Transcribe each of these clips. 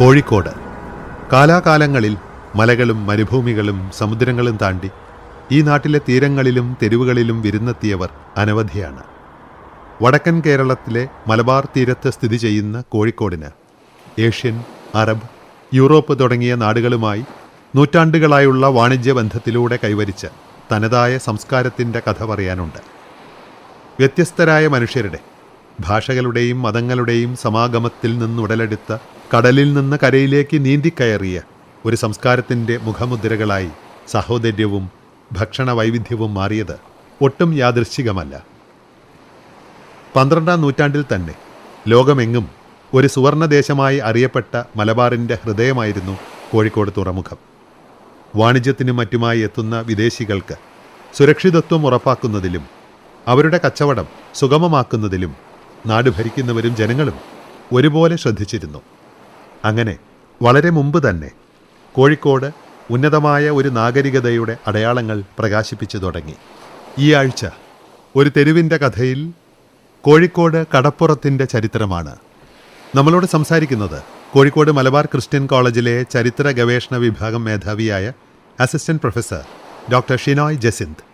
കോഴിക്കോട്. കാലാകാലങ്ങളിൽ മലകളും മരുഭൂമികളും സമുദ്രങ്ങളും താണ്ടി ഈ നാട്ടിലെ തീരങ്ങളിലും തെരുവുകളിലും വിരുന്നെത്തിയവർ അനവധിയാണ്. വടക്കൻ കേരളത്തിലെ മലബാർ തീരത്ത് സ്ഥിതി ചെയ്യുന്ന കോഴിക്കോടിന് ഏഷ്യൻ അറബ് യൂറോപ്പ് തുടങ്ങിയ നാടുകളുമായി നൂറ്റാണ്ടുകളായുള്ള വാണിജ്യ ബന്ധത്തിലൂടെ കൈവരിച്ച തനതായ സംസ്കാരത്തിന്റെ കഥ പറയാനുണ്ട്. വ്യത്യസ്തരായ മനുഷ്യരുടെ ഭാഷകളുടെയും മതങ്ങളുടെയും സമാഗമത്തിൽ നിന്നുടലെടുത്ത കടലിൽ നിന്ന് കരയിലേക്ക് നീന്തിക്കയറിയ ഒരു സംസ്കാരത്തിന്റെ മുഖമുദ്രകളായി സഹോദര്യവും ഭക്ഷണ വൈവിധ്യവും മാറിയത് ഒട്ടും യാദൃശ്ചികമല്ല. പന്ത്രണ്ടാം നൂറ്റാണ്ടിൽ തന്നെ ലോകമെങ്ങും ഒരു സുവർണദേശമായി അറിയപ്പെട്ട മലബാറിന്റെ ഹൃദയമായിരുന്നു കോഴിക്കോട് തുറമുഖം. വാണിജ്യത്തിനും മറ്റുമായി എത്തുന്ന വിദേശികൾക്ക് സുരക്ഷിതത്വം ഉറപ്പാക്കുന്നതിലും അവരുടെ കച്ചവടം സുഗമമാക്കുന്നതിലും നാട് ഭരിക്കുന്നവരും ജനങ്ങളും ഒരുപോലെ ശ്രദ്ധിച്ചിരുന്നു. അങ്ങനെ വളരെ മുമ്പ് തന്നെ കോഴിക്കോട് ഉന്നതമായ ഒരു നാഗരികതയുടെ അടയാളങ്ങൾ പ്രകാശിപ്പിച്ചു തുടങ്ങി. ഈ ആഴ്ച ഒരു തെരുവിന്റെ കഥയിൽ കോഴിക്കോട് കടപ്പുറത്തിന്റെ ചരിത്രമാണ്. നമ്മളോട് സംസാരിക്കുന്നത് കോഴിക്കോട് മലബാർ ക്രിസ്ത്യൻ കോളേജിലെ ചരിത്ര ഗവേഷണ വിഭാഗം മേധാവിയായ assistant professor doctor Shinoy Jacinth.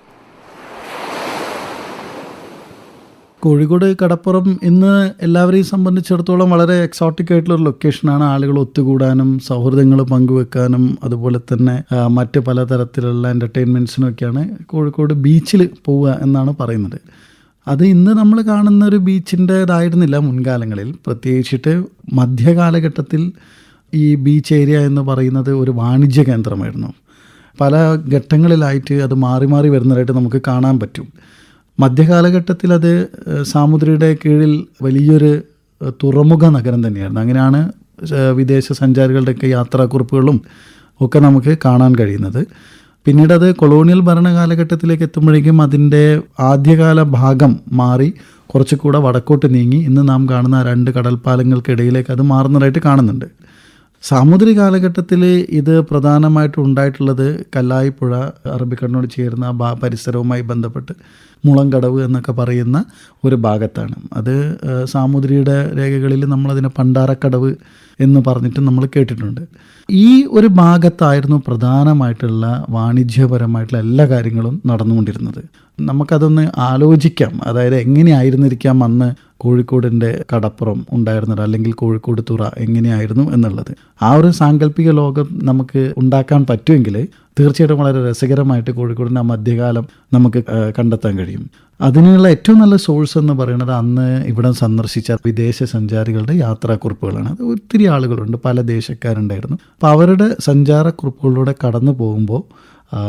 Kozhikode കടപ്പുറം ഇന്ന് എല്ലാവരെയും സംബന്ധിച്ചിടത്തോളം വളരെ എക്സോട്ടിക് ആയിട്ടുള്ള ലൊക്കേഷനാണ് ആളുകൾ ഒത്തുകൂടാനും സൗഹൃദങ്ങൾ പങ്കുവെക്കാനും അതുപോലെ തന്നെ മറ്റ് പലതരത്തിലുള്ള എന്റർടൈൻമെന്റ്സിനൊക്കെയാണ് കോഴിക്കോട് ബീച്ചിൽ പോവുക എന്നാണ് പറയുന്നത്. അത് ഇന്ന് നമ്മൾ കാണുന്ന ഒരു ബീച്ചിന്റേതായിരുന്നില്ല മുൻകാലങ്ങളിൽ. പ്രത്യേകിച്ചിട്ട് മധ്യകാലഘട്ടത്തിൽ ഈ ബീച്ച് ഏരിയ എന്ന് പറയുന്നത് ഒരു വാണിജ്യ കേന്ദ്രമായിരുന്നു. പല ഘട്ടങ്ങളിലായിട്ട് അത് മാറി മാറി വരുന്നതായിട്ട് നമുക്ക് കാണാൻ പറ്റും. മധ്യകാലഘട്ടത്തിൽ അത് സാമുദ്രിയുടെ കീഴിൽ വലിയൊരു തുറമുഖ നഗരം തന്നെയായിരുന്നു. അങ്ങനെയാണ് വിദേശ സഞ്ചാരികളുടെയൊക്കെ യാത്രാക്കുറിപ്പുകളും ഒക്കെ നമുക്ക് കാണാൻ കഴിയുന്നത്. പിന്നീട് അത് കൊളോണിയൽ ഭരണ കാലഘട്ടത്തിലേക്ക് എത്തുമ്പോഴേക്കും അതിന്റെ ആദ്യകാല ഭാഗം മാറി കുറച്ചുകൂടെ വടക്കോട്ട് നീങ്ങി. ഇന്ന് നാം കാണുന്ന രണ്ട് കടൽപ്പാലങ്ങൾക്കിടയിലേക്ക് അത് മാറുന്നതായിട്ട് കാണുന്നുണ്ട്. സാമുദ്രിക കാലഘട്ടത്തിൽ ഇത് പ്രധാനമായിട്ടും ഉണ്ടായിട്ടുള്ളത് കല്ലായിപ്പുഴ അറബിക്കടലിനോട് ചേർന്ന ആ പരിസരവുമായി ബന്ധപ്പെട്ട് മുളങ്കടവ് എന്നൊക്കെ പറയുന്ന ഒരു ഭാഗത്താണ്. അത് സാമുദ്രിയുടെ രേഖകളിൽ നമ്മളതിനെ പണ്ടാരക്കടവ് എന്ന് പറഞ്ഞിട്ട് നമ്മൾ കേട്ടിട്ടുണ്ട്. ഈ ഒരു ഭാഗത്തായിരുന്നു പ്രധാനമായിട്ടുള്ള വാണിജ്യപരമായിട്ടുള്ള എല്ലാ കാര്യങ്ങളും നടന്നുകൊണ്ടിരുന്നത്. നമുക്കതൊന്ന് ആലോചിക്കാം. അതായത് എങ്ങനെയായിരുന്നിരിക്കാം അന്ന് കോഴിക്കോടിന്റെ കടപ്പുറം ഉണ്ടായിരുന്നത്? അല്ലെങ്കിൽ കോഴിക്കോട് തുറ എങ്ങനെയായിരുന്നു എന്നുള്ളത്? ആ ഒരു സാങ്കല്പിക ലോകം നമുക്ക് ഉണ്ടാക്കാൻ പറ്റുമെങ്കിൽ തീർച്ചയായിട്ടും വളരെ രസകരമായിട്ട് കോഴിക്കോടിന്റെ ആ മധ്യകാലം നമുക്ക് കണ്ടെത്താൻ കഴിയും. അതിനുള്ള ഏറ്റവും നല്ല സോഴ്സ് എന്ന് പറയുന്നത് അന്ന് ഇവിടെ സന്ദർശിച്ച വിദേശ സഞ്ചാരികളുടെ യാത്രാക്കുറിപ്പുകളാണ്. അത് ഒത്തിരി ആളുകളുണ്ട് പല ദേശക്കാരുണ്ടായിരുന്നു. അപ്പോൾ അവരുടെ സഞ്ചാരക്കുറിപ്പുകളിലൂടെ കടന്നു പോകുമ്പോൾ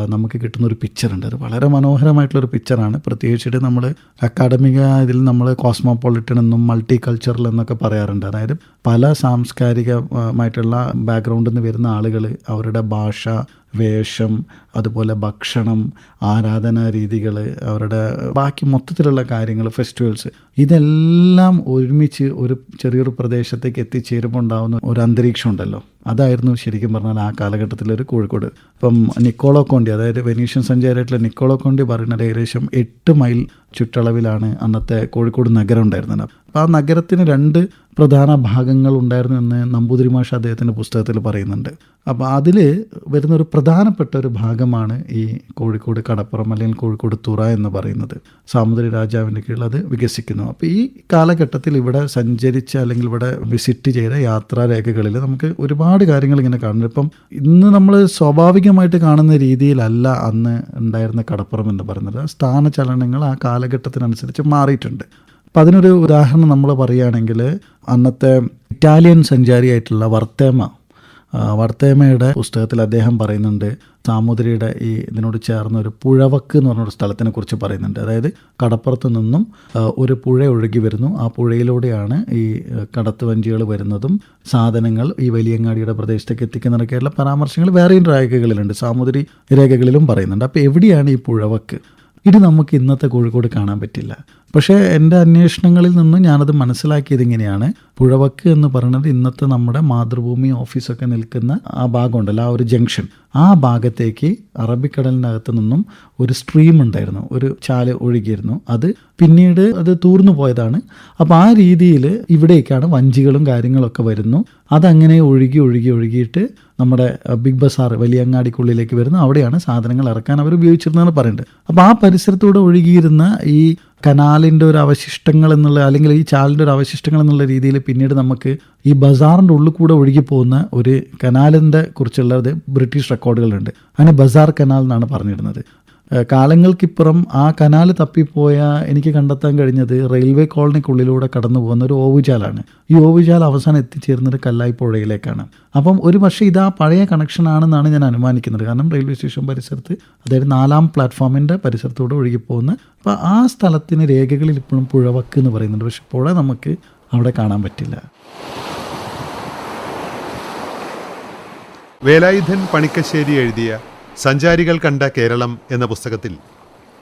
നമുക്ക് കിട്ടുന്ന ഒരു പിക്ചറുണ്ട് അത് വളരെ മനോഹരമായിട്ടുള്ളൊരു പിക്ചറാണ് പ്രത്യേകിച്ചിട്ട് നമ്മൾ അക്കാഡമിക ഇതിൽ നമ്മൾ കോസ്മോപൊളിറ്റൻ എന്നും മൾട്ടി കൾച്ചറൽ എന്നൊക്കെ പറയാറുണ്ട്. അതായത് പല സാംസ്കാരികമായിട്ടുള്ള ബാക്ക്ഗ്രൗണ്ടിൽ നിന്ന് വരുന്ന ആളുകൾ അവരുടെ ഭാഷ വേഷം അതുപോലെ ഭക്ഷണം ആരാധനാ രീതികൾ അവരുടെ ബാക്കി മൊത്തത്തിലുള്ള കാര്യങ്ങൾ ഫെസ്റ്റിവൽസ് ഇതെല്ലാം ഒരുമിച്ച് ഒരു ചെറിയൊരു പ്രദേശത്തേക്ക് എത്തിച്ചേരുമ്പോൾ ഉണ്ടാകുന്ന ഒരു അന്തരീക്ഷം ഉണ്ടല്ലോ അതായിരുന്നു ശരിക്കും പറഞ്ഞാൽ ആ കാലഘട്ടത്തിലെ ഒരു കോഴിക്കോട്. ഇപ്പം നിക്കോളോ കോണ്ടി അതായത് വെനീഷ്യൻ സഞ്ചാരിയായിട്ടുള്ള നിക്കോളോ കോണ്ടി പറയുന്നത് ഏകദേശം എട്ട് മൈൽ ചുറ്റളവിലാണ് അന്നത്തെ കോഴിക്കോട് നഗരം ഉണ്ടായിരുന്നത്. അപ്പം ആ നഗരത്തിന് രണ്ട് പ്രധാന ഭാഗങ്ങൾ ഉണ്ടായിരുന്നു എന്ന് നമ്പൂതിരി മാഷ അദ്ദേഹത്തിന്റെ പുസ്തകത്തിൽ പറയുന്നുണ്ട്. അപ്പോൾ അതിൽ വരുന്ന ഒരു പ്രധാനപ്പെട്ട ഒരു ഭാഗമാണ് ഈ കോഴിക്കോട് കടപ്പുറം അല്ലെങ്കിൽ കോഴിക്കോട് തുറ എന്ന് പറയുന്നത്. സാമുദ്രി രാജാവിന്റെ കീഴിൽ അത് വികസിക്കുന്നു. അപ്പോൾ ഈ കാലഘട്ടത്തിൽ ഇവിടെ സഞ്ചരിച്ച അല്ലെങ്കിൽ ഇവിടെ വിസിറ്റ് ചെയ്ത യാത്രാരേഖകളിൽ നമുക്ക് ഒരുപാട് കാര്യങ്ങൾ ഇങ്ങനെ കാണുന്നു ഇപ്പം ഇന്ന് നമ്മൾ സ്വാഭാവികമായിട്ട് കാണുന്ന രീതിയിലല്ല അന്ന് ഉണ്ടായിരുന്ന കടപ്പുറം എന്ന് പറയുന്നത്. സ്ഥാനചലനങ്ങൾ ആ കാലഘട്ടത്തിനനുസരിച്ച് മാറിയിട്ടുണ്ട്. അപ്പം അതിനൊരു ഉദാഹരണം നമ്മൾ പറയുകയാണെങ്കിൽ അന്നത്തെ ഇറ്റാലിയൻ സഞ്ചാരിയായിട്ടുള്ള വർത്തേമ. വർത്തേമയുടെ പുസ്തകത്തിൽ അദ്ദേഹം പറയുന്നുണ്ട് സാമൂതിരിയുടെ ഈ ഇതിനോട് ചേർന്ന ഒരു പുഴവക്ക് എന്ന് പറഞ്ഞൊരു സ്ഥലത്തിനെ കുറിച്ച് പറയുന്നുണ്ട്. അതായത് കടപ്പുറത്ത് നിന്നും ഒരു പുഴ ഒഴുകി വരുന്നു. ആ പുഴയിലൂടെയാണ് ഈ കടത്തുവഞ്ചികൾ വരുന്നതും സാധനങ്ങൾ ഈ വലിയങ്ങാടിയുടെ പ്രദേശത്തേക്ക് എത്തിക്കുന്നതൊക്കെയുള്ള പരാമർശങ്ങൾ വേറെയും രേഖകളിലുണ്ട്. സാമൂതിരി രേഖകളിലും പറയുന്നുണ്ട്. അപ്പോൾ എവിടെയാണ് ഈ പുഴവക്ക്? ഇത് നമുക്ക് ഇന്നത്തെ കോഴിക്കോട് കാണാൻ പറ്റില്ല. പക്ഷേ എന്റെ അന്വേഷണങ്ങളിൽ നിന്ന് ഞാനത് മനസ്സിലാക്കിയത് ഇങ്ങനെയാണ്. പുഴവക്ക് എന്ന് പറയുന്നത് ഇന്നത്തെ നമ്മുടെ മാതൃഭൂമി ഓഫീസൊക്കെ നിൽക്കുന്ന ആ ഭാഗമുണ്ടല്ലോ ആ ഒരു ജംഗ്ഷൻ. ആ ഭാഗത്തേക്ക് അറബിക്കടലിനകത്ത് നിന്നും ഒരു സ്ട്രീം ഉണ്ടായിരുന്നു ഒരു ചാൽ ഒഴുകിയിരുന്നു. അത് പിന്നീട് അത് തൂർന്നു പോയതാണ്. അപ്പോൾ ആ രീതിയിൽ ഇവിടേക്കാണ് വഞ്ചികളും കാര്യങ്ങളൊക്കെ വരുന്നു. അതങ്ങനെ ഒഴുകി ഒഴുകി ഒഴുകിയിട്ട് നമ്മുടെ ബിഗ് ബസാർ വലിയങ്ങാടിക്കുള്ളിലേക്ക് വരുന്നു. അവിടെയാണ് സാധനങ്ങൾ ഇറക്കാൻ അവർ ഉപയോഗിച്ചിരുന്നതെന്ന് പറയുന്നുണ്ട്. അപ്പോൾ ആ പരിസരത്തൂടെ ഒഴുകിയിരുന്ന ഈ കനാലിന്റെ ഒരു അവശിഷ്ടങ്ങൾ എന്നുള്ള അല്ലെങ്കിൽ ഈ ചാലിന്റെ ഒരു അവശിഷ്ടങ്ങൾ എന്നുള്ള രീതിയിൽ പിന്നീട് നമുക്ക് ഈ ബസാറിന്റെ ഉള്ളിൽ കൂടെ ഒഴുകി പോകുന്ന ഒരു കനാലിന്റെ കുറിച്ചുള്ളത് ബ്രിട്ടീഷ് റെക്കോർഡുകളുണ്ട്. അതിനെ ബസാർ കനാൽ എന്നാണ് പറഞ്ഞിരുന്നത്. കാലങ്ങൾക്കിപ്പുറം ആ കനാൽ തപ്പിപ്പോയ എനിക്ക് കണ്ടെത്താൻ കഴിഞ്ഞത് റെയിൽവേ കോളനിക്കുള്ളിലൂടെ കടന്നു പോകുന്ന ഒരു ഓവുചാലാണ്. ഈ ഓവുചാൽ അവസാനം എത്തിച്ചേരുന്നത് കല്ലായി പുഴയിലേക്കാണ്. അപ്പം ഒരു പക്ഷേ ഇത് പഴയ കണക്ഷൻ ആണെന്നാണ് ഞാൻ അനുമാനിക്കുന്നത്. കാരണം റെയിൽവേ സ്റ്റേഷൻ പരിസരത്ത് അതായത് നാലാം പ്ലാറ്റ്ഫോമിന്റെ പരിസരത്തൂടെ ഒഴുകിപ്പോകുന്ന അപ്പോൾ ആ സ്ഥലത്തിന് രേഖകളിൽ ഇപ്പോഴും പുഴവക്ക് എന്ന് പറയുന്നുണ്ട്. പക്ഷെ പുഴ നമുക്ക് അവിടെ കാണാൻ പറ്റില്ല. വേലായുധൻ പണിക്കശ്ശേരി എഴുതിയ സഞ്ചാരികൾ കണ്ട കേരളം എന്ന പുസ്തകത്തിൽ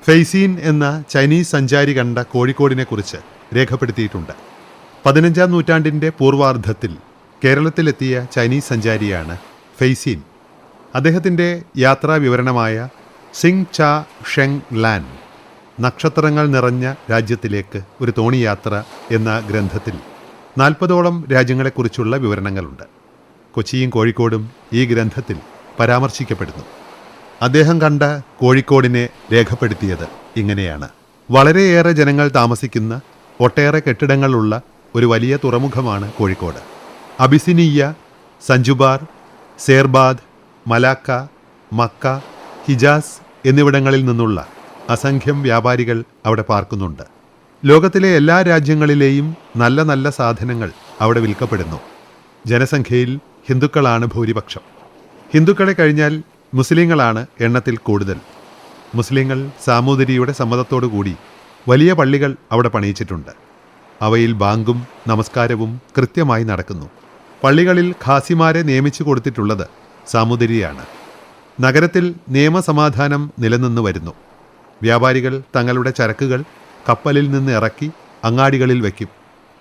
ഫെയ്സീൻ എന്ന ചൈനീസ് സഞ്ചാരി കണ്ട കോഴിക്കോടിനെക്കുറിച്ച് രേഖപ്പെടുത്തിയിട്ടുണ്ട്. പതിനഞ്ചാം നൂറ്റാണ്ടിന്റെ പൂർവാർദ്ധത്തിൽ കേരളത്തിലെത്തിയ ചൈനീസ് സഞ്ചാരിയാണ് ഫെയ്സീൻ. അദ്ദേഹത്തിന്റെ യാത്രാ വിവരണമായ സിങ് ചാ ഷെങ് ലാൻ നക്ഷത്രങ്ങൾ നിറഞ്ഞ രാജ്യത്തിലേക്ക് ഒരു തോണിയാത്ര എന്ന ഗ്രന്ഥത്തിൽ നാൽപ്പതോളം രാജ്യങ്ങളെക്കുറിച്ചുള്ള വിവരണങ്ങളുണ്ട്. കൊച്ചിയും കോഴിക്കോടും ഈ ഗ്രന്ഥത്തിൽ പരാമർശിക്കപ്പെടുന്നു. അദ്ദേഹം കണ്ട കോഴിക്കോടിനെ രേഖപ്പെടുത്തിയത് ഇങ്ങനെയാണ്. വളരെയേറെ ജനങ്ങൾ താമസിക്കുന്ന ഒട്ടേറെ കെട്ടിടങ്ങളുള്ള ഒരു വലിയ തുറമുഖമാണ് കോഴിക്കോട്. അബിസിനിയ സഞ്ജുബാർ സേർബാദ് മലാക്ക മക്ക ഹിജാസ് എന്നിവിടങ്ങളിൽ നിന്നുള്ള അസംഖ്യം വ്യാപാരികൾ അവിടെ പാർക്കുന്നുണ്ട്. ലോകത്തിലെ എല്ലാ രാജ്യങ്ങളിലെയും നല്ല നല്ല സാധനങ്ങൾ അവിടെ വിൽക്കപ്പെടുന്നു. ജനസംഖ്യയിൽ ഹിന്ദുക്കളാണ് ഭൂരിപക്ഷം. ഹിന്ദുക്കളെ കഴിഞ്ഞാൽ മുസ്ലിങ്ങളാണ് എണ്ണത്തിൽ കൂടുതൽ. മുസ്ലിങ്ങൾ സാമൂതിരിയുടെ സമ്മതത്തോടു കൂടി വലിയ പള്ളികൾ അവിടെ പണിയിച്ചിട്ടുണ്ട്. അവയിൽ ബാങ്കും നമസ്കാരവും കൃത്യമായി നടക്കുന്നു. പള്ളികളിൽ ഖാസിമാരെ നിയമിച്ചു കൊടുത്തിട്ടുള്ളത് സാമൂതിരിയാണ്. നഗരത്തിൽ നിയമസമാധാനം നിലനിന്നു വരുന്നു. വ്യാപാരികൾ തങ്ങളുടെ ചരക്കുകൾ കപ്പലിൽ നിന്ന് ഇറക്കി അങ്ങാടികളിൽ വയ്ക്കും.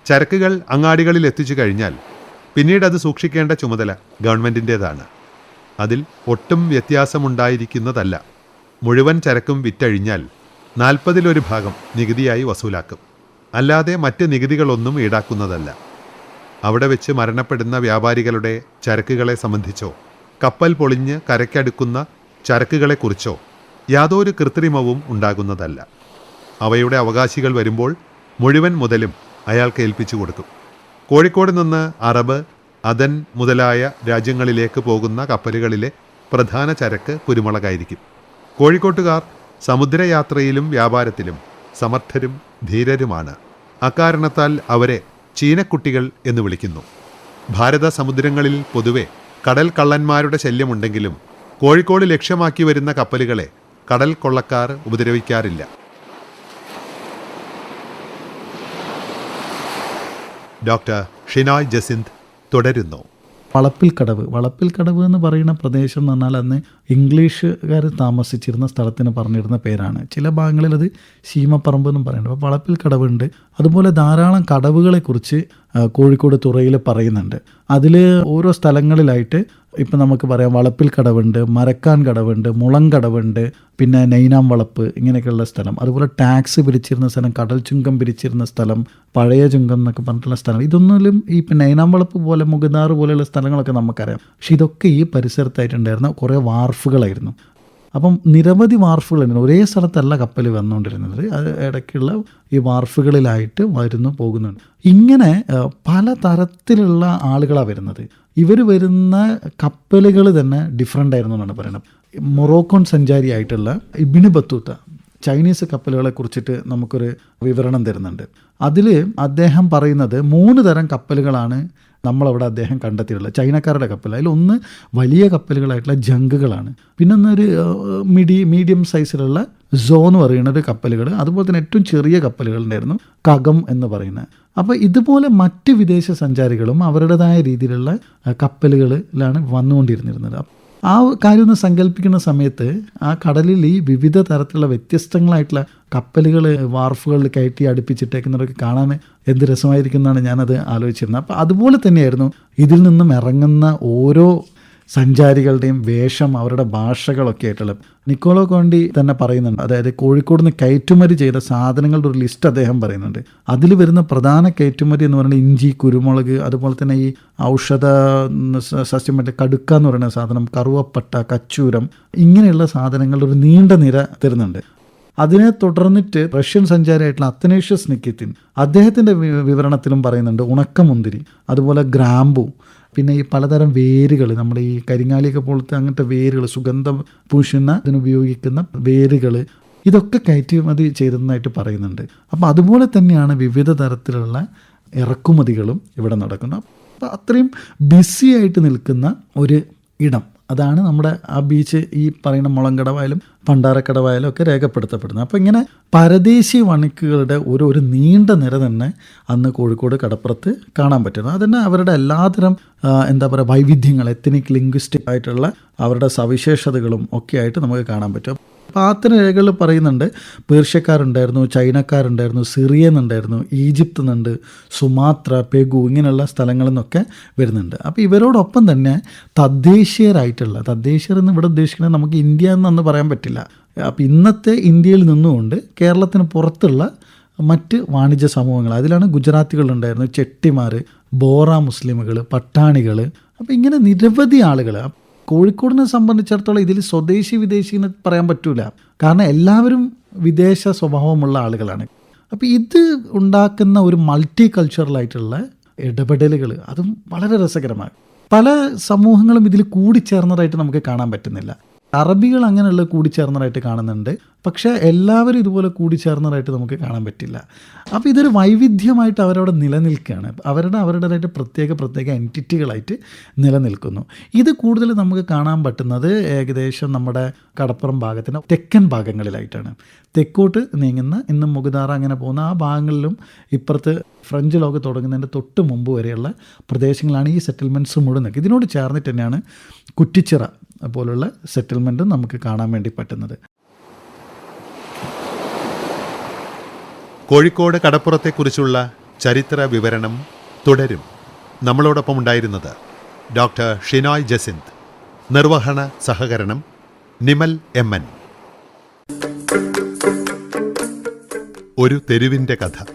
ചരക്കുകൾ അങ്ങാടികളിൽ എത്തിച്ചു കഴിഞ്ഞാൽ പിന്നീട് അത് സൂക്ഷിക്കേണ്ട ചുമതല ഗവൺമെന്റിന്റേതാണ് അതിൽ ഒട്ടും വ്യത്യാസമുണ്ടായിരിക്കുന്നതല്ല. മുഴുവൻ ചരക്കും വിറ്റഴിഞ്ഞാൽ നാൽപ്പതിലൊരു ഭാഗം നികുതിയായി വസൂലാക്കും. അല്ലാതെ മറ്റ് നികുതികളൊന്നും ഈടാക്കുന്നതല്ല. അവിടെ വെച്ച് മരണപ്പെടുന്ന വ്യാപാരികളുടെ ചരക്കുകളെ സംബന്ധിച്ചോ കപ്പൽ പൊളിഞ്ഞ് കരയ്ക്കടുക്കുന്ന ചരക്കുകളെക്കുറിച്ചോ യാതൊരു കൃത്രിമവും ഉണ്ടാകുന്നതല്ല. അവയുടെ അവകാശികൾ വരുമ്പോൾ മുഴുവൻ മുതലും അയാൾക്ക് ഏൽപ്പിച്ചു കൊടുക്കും. കോഴിക്കോട് നിന്ന് അറബ് അദൻ മുതലായ രാജ്യങ്ങളിലേക്ക് പോകുന്ന കപ്പലുകളിലെ പ്രധാന ചരക്ക് കുരുമുളകായിരിക്കും. കോഴിക്കോട്ടുകാർ സമുദ്രയാത്രയിലും വ്യാപാരത്തിലും സമർത്ഥരും ധീരരുമാണ്. അക്കാരണത്താൽ അവരെ ചീനക്കുട്ടികൾ എന്ന് വിളിക്കുന്നു. ഭാരത സമുദ്രങ്ങളിൽ പൊതുവെ കടൽ കള്ളന്മാരുടെ ശല്യമുണ്ടെങ്കിലും കോഴിക്കോട് ലക്ഷ്യമാക്കി വരുന്ന കപ്പലുകളെ കടൽ കൊള്ളക്കാർ ഉപദ്രവിക്കാറില്ല. ഡോക്ടർ ഷിനോയ് ജസിന്ത് തുടരുന്നു. വളപ്പിൽ കടവ്. വളപ്പിൽ കടവ് എന്ന് പറയുന്ന പ്രദേശം എന്ന് പറഞ്ഞാൽ അന്ന് ഇംഗ്ലീഷുകാർ താമസിച്ചിരുന്ന സ്ഥലത്തിന് പറഞ്ഞിരുന്ന പേരാണ്. ചില ഭാഗങ്ങളിൽ അത് ശീമപ്പറമ്പ് എന്നും പറയുന്നുണ്ട്. അപ്പോൾ വളപ്പിൽ കടവുണ്ട്. അതുപോലെ ധാരാളം കടവുകളെക്കുറിച്ച് കോഴിക്കോട് തുറയിൽ പറയുന്നുണ്ട്. അതിൽ ഓരോ സ്ഥലങ്ങളിലായിട്ട് ഇപ്പം നമുക്ക് പറയാം വളപ്പിൽ കടവുണ്ട് മരക്കാൻ കടവുണ്ട് മുളം കടവുണ്ട് പിന്നെ നൈനാം വളപ്പ് ഇങ്ങനെയൊക്കെയുള്ള സ്ഥലം. അതുപോലെ ടാക്സ് പിരിച്ചിരുന്ന സ്ഥലം കടൽ ചുങ്കം പിരിച്ചിരുന്ന സ്ഥലം പഴയ ചുങ്കം എന്നൊക്കെ പറഞ്ഞിട്ടുള്ള സ്ഥലം. ഇതൊന്നും ഈ നൈനാം വളപ്പ് പോലെ മുകുന്നാറ് പോലെയുള്ള സ്ഥലങ്ങളൊക്കെ നമുക്കറിയാം. പക്ഷെ ഇതൊക്കെ ഈ പരിസരത്തായിട്ടുണ്ടായിരുന്ന കുറേ വാർഫുകളായിരുന്നു. അപ്പം നിരവധി വാർഫുകളുണ്ട്. ഒരേ സ്ഥലത്തല്ല കപ്പൽ വന്നുകൊണ്ടിരുന്നത്. അത് ഇടയ്ക്കുള്ള ഈ വാർഫുകളിലായിട്ട് വരുന്നു പോകുന്നുണ്ട്. ഇങ്ങനെ പല തരത്തിലുള്ള ആളുകളാണ് വരുന്നത്. ഇവർ വരുന്ന കപ്പലുകൾ തന്നെ ഡിഫറെന്റ് ആയിരുന്നു എന്നാണ് പറയുന്നത് മൊറോക്കോൺ സഞ്ചാരിയായിട്ടുള്ള ഇബിന് ബത്തൂത്ത ചൈനീസ് കപ്പലുകളെ കുറിച്ചിട്ട് നമുക്കൊരു വിവരണം തരുന്നുണ്ട്. അതിൽ അദ്ദേഹം പറയുന്നത് മൂന്ന് തരം കപ്പലുകളാണ് നമ്മളവിടെ അദ്ദേഹം കണ്ടെത്തിയിട്ടുള്ളത്. ചൈനക്കാരുടെ കപ്പൽ. അതിലൊന്ന് വലിയ കപ്പലുകളായിട്ടുള്ള ജങ്കുകളാണ്. പിന്നെ ഒന്നൊരു മിഡി മീഡിയം സൈസിലുള്ള സോ എന്ന് പറയുന്ന ഒരു കപ്പലുകൾ അതുപോലെ തന്നെ ഏറ്റവും ചെറിയ കപ്പലുകളുണ്ടായിരുന്നു കകം എന്ന് പറയുന്നത് അപ്പോൾ ഇതുപോലെ മറ്റ് വിദേശ സഞ്ചാരികളും അവരുടേതായ രീതിയിലുള്ള കപ്പലുകളിലാണ് വന്നുകൊണ്ടിരുന്നിരുന്നത്. ആ കാര്യം ഒന്ന് സങ്കല്പിക്കുന്ന സമയത്ത് ആ കടലിൽ ഈ വിവിധ തരത്തിലുള്ള വ്യത്യസ്തങ്ങളായിട്ടുള്ള കപ്പലുകൾ വാർഫുകളിൽ കയറ്റി അടുപ്പിച്ചിട്ടേക്കുന്നതൊക്കെ കാണാൻ എന്ത് രസമായിരിക്കും ഞാനത് ആലോചിച്ചിരുന്നത്. അപ്പോൾ അതുപോലെ തന്നെയായിരുന്നു ഇതിൽ നിന്നും ഇറങ്ങുന്ന ഓരോ സഞ്ചാരികളുടെയും വേഷം അവരുടെ ഭാഷകളൊക്കെ ആയിട്ടുള്ള നിക്കോളോ കോണ്ടി തന്നെ പറയുന്നുണ്ട്. അതായത് കോഴിക്കോട് നിന്ന് കയറ്റുമതി ചെയ്ത സാധനങ്ങളുടെ ഒരു ലിസ്റ്റ് അദ്ദേഹം പറയുന്നുണ്ട്. അതിൽ വരുന്ന പ്രധാന കയറ്റുമതി എന്ന് പറയുന്നത് ഇഞ്ചി കുരുമുളക് അതുപോലെ തന്നെ ഈ ഔഷധ സസ്യം മറ്റേ കടുക്ക എന്ന് പറയുന്ന സാധനം കറുവപ്പട്ട കച്ചൂരം ഇങ്ങനെയുള്ള സാധനങ്ങളുടെ ഒരു നീണ്ട നിര തരുന്നുണ്ട്. അതിനെ തുടർന്നിട്ട് റഷ്യൻ സഞ്ചാരിയായിട്ടുള്ള അത്തനേഷ്യസ് നിക്കിത്തിൻ അദ്ദേഹത്തിന്റെ വിവരണത്തിലും പറയുന്നുണ്ട് ഉണക്കമുന്തിരി അതുപോലെ ഗ്രാമ്പു പിന്നെ ഈ പലതരം വേരുകൾ നമ്മൾ ഈ കരിങ്ങാലിയൊക്കെ പോലത്തെ അങ്ങനത്തെ വേരുകൾ സുഗന്ധം പൂശുന്ന അതിനുപയോഗിക്കുന്ന വേരുകൾ ഇതൊക്കെ കയറ്റുമതി ചെയ്തതായിട്ട് പറയുന്നുണ്ട്. അപ്പോൾ അതുപോലെ തന്നെയാണ് വിവിധ തരത്തിലുള്ള ഇറക്കുമതികളും ഇവിടെ നടക്കുന്നത്. അപ്പോൾ അത്രയും ബിസി ആയിട്ട് നിൽക്കുന്ന ഒരു ഇടം അതാണ് നമ്മുടെ ആ ബീച്ച് ഈ പറയുന്ന മുളങ്കടവായാലും പണ്ടാരക്കടവായാലും ഒക്കെ രേഖപ്പെടുത്തപ്പെടുന്നത്. അപ്പോൾ ഇങ്ങനെ പരദേശി വണിക്കുകളുടെ ഒരു ഒരു നീണ്ട നിര തന്നെ അന്ന് കോഴിക്കോട് കടപ്പുറത്ത് കാണാൻ പറ്റുന്നു. അതന്നെ അവരുടെ എല്ലാതരം എന്താ പറയുക വൈവിധ്യങ്ങൾ എത്തനിക് ലിംഗ്വിസ്റ്റിക് ആയിട്ടുള്ള അവരുടെ സവിശേഷതകളും ഒക്കെ ആയിട്ട് നമുക്ക് കാണാൻ പറ്റും. പാത്ര രേഖകളിൽ പറയുന്നുണ്ട്. പേർഷ്യക്കാരുണ്ടായിരുന്നു ചൈനക്കാരുണ്ടായിരുന്നു സിറിയൻ ഉണ്ടായിരുന്നു ഈജിപ്ത് നിന്നുണ്ട് സുമാത്ര പെഗു ഇങ്ങനെയുള്ള സ്ഥലങ്ങളിൽ നിന്നൊക്കെ വരുന്നുണ്ട്. അപ്പോൾ ഇവരോടൊപ്പം തന്നെ തദ്ദേശീയരായിട്ടുള്ള തദ്ദേശീയർ എന്ന് ഇവിടെ ഉദ്ദേശിക്കുന്നത് നമുക്ക് ഇന്ത്യ എന്നൊന്നും പറയാൻ പറ്റില്ല. അപ്പോൾ ഇന്നത്തെ ഇന്ത്യയിൽ നിന്നുകൊണ്ട് കേരളത്തിന് പുറത്തുള്ള മറ്റ് വാണിജ്യ സമൂഹങ്ങൾ അതിലാണ് ഗുജറാത്തികളുണ്ടായിരുന്നു ചെട്ടിമാർ ബോറ മുസ്ലിമുകൾ പട്ടാണികൾ. അപ്പോൾ ഇങ്ങനെ നിരവധി ആളുകൾ കോഴിക്കോടിനെ സംബന്ധിച്ചിടത്തോളം ഇതിൽ സ്വദേശി വിദേശി എന്ന് പറയാൻ പറ്റൂല. കാരണം എല്ലാവരും വിദേശ സ്വഭാവമുള്ള ആളുകളാണ്. അപ്പോൾ ഇത് ഉണ്ടാക്കുന്ന ഒരു മൾട്ടി കൾച്ചറലായിട്ടുള്ള ഇടപെടലുകൾ അതും വളരെ രസകരമാണ്. പല സമൂഹങ്ങളും ഇതിൽ കൂടിച്ചേർന്നതായിട്ട് നമുക്ക് കാണാൻ പറ്റുന്നില്ല. അറബികൾ അങ്ങനെയുള്ള കൂടിച്ചേർന്നതായിട്ട് കാണുന്നുണ്ട്. പക്ഷേ എല്ലാവരും ഇതുപോലെ കൂടിച്ചേർന്നതായിട്ട് നമുക്ക് കാണാൻ പറ്റില്ല. അപ്പോൾ ഇതൊരു വൈവിധ്യമായിട്ട് അവരവിടെ നിലനിൽക്കുകയാണ്. അവരുടെ അവരുടേതായിട്ട് പ്രത്യേക പ്രത്യേക എന്റിറ്റികളായിട്ട് നിലനിൽക്കുന്നു. ഇത് കൂടുതൽ നമുക്ക് കാണാൻ പറ്റുന്നത് ഏകദേശം നമ്മുടെ കടപ്പുറം ഭാഗത്തിന്റെ തെക്കൻ ഭാഗങ്ങളിലായിട്ടാണ്. തെക്കോട്ട് നീങ്ങുന്ന ഇന്നും മുകുതാറ അങ്ങനെ പോകുന്ന ആ ഭാഗങ്ങളിലും ഇപ്പുറത്ത് ഫ്രഞ്ച് ലോകം തുടങ്ങുന്നതിന്റെ തൊട്ട് മുമ്പ് വരെയുള്ള പ്രദേശങ്ങളാണ് ഈ സെറ്റിൽമെന്റ്സ് മുഴുവൻ. ഇതിനോട് ചേർന്നിട്ട് തന്നെയാണ് കുറ്റിച്ചിറ പോലുള്ള സെറ്റിൽമെന്റും നമുക്ക് കാണാൻ വേണ്ടി പറ്റുന്നത്. കോഴിക്കോട് കടപ്പുറത്തെക്കുറിച്ചുള്ള ചരിത്ര വിവരണം തുടരും. നമ്മളോടൊപ്പം ഉണ്ടായിരുന്നത് ഡോക്ടർ ഷിനോയ് ജസിന്ത് നിർവഹണ സഹകരണം നിമൽ എം എൻ. ഒരു തെരുവിന്റെ കഥ.